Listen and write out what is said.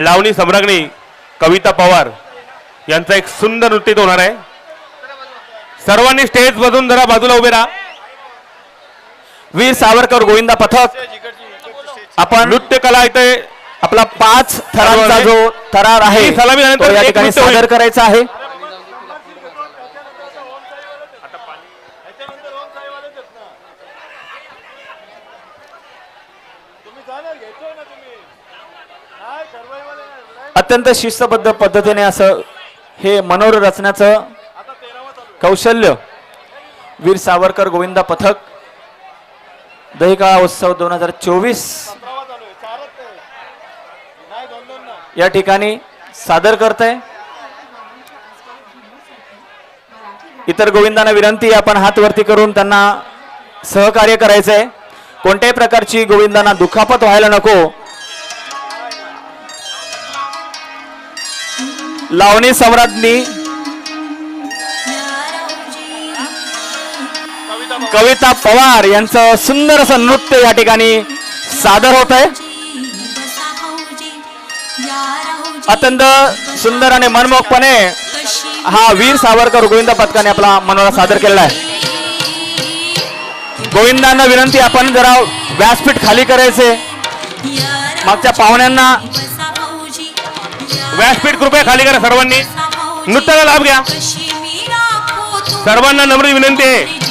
लावणी सम्राज्ञी कविता पवार यांचा एक सुंदर नृत्य होणार आहे. सर्वांनी स्टेज मधून जरा बाजूला उभे राहा. वीर सावरकर गोविंदा पथक. आपण नृत्य कला इथे आपला पाच थरांचा जो थरार आहे सलामी झाल्यानंतर तो या एक ठिकाणी नृत्य होईल. सादर करायचा आहे. अत्यंत शिस्तबद्ध पद्धतीने असं हे मनोर रचण्याचं कौशल्य वीर सावरकर गोविंदा पथक दहिका उत्सव दोन हजार चोवीस या ठिकाणी सादर करत आहे इतर गोविंदांना विनंती आपण हात वरती करून त्यांना सहकार्य करायचं आहे कोणत्याही प्रकारची गोविंदांना दुखापत व्हायला नको. लावणी सम्राज्ञी कविता पवार यांचं सुंदर असं नृत्य या ठिकाणी सादर होत आहे. अत्यंत सुंदर आणि मनमोहकपणे हा वीर सावरकर गोविंदा पथकाने आपला मनोरा सादर केलेला आहे. गोविंदांना विनंती आपण जरा व्यासपीठ खाली करायचे. मागच्या पाहुण्यांना व्यासपीठ कृपया खाली करा सर्वांनी. नृत्याला लाभ घ्या. सर्वांना नम्र विनंती आहे.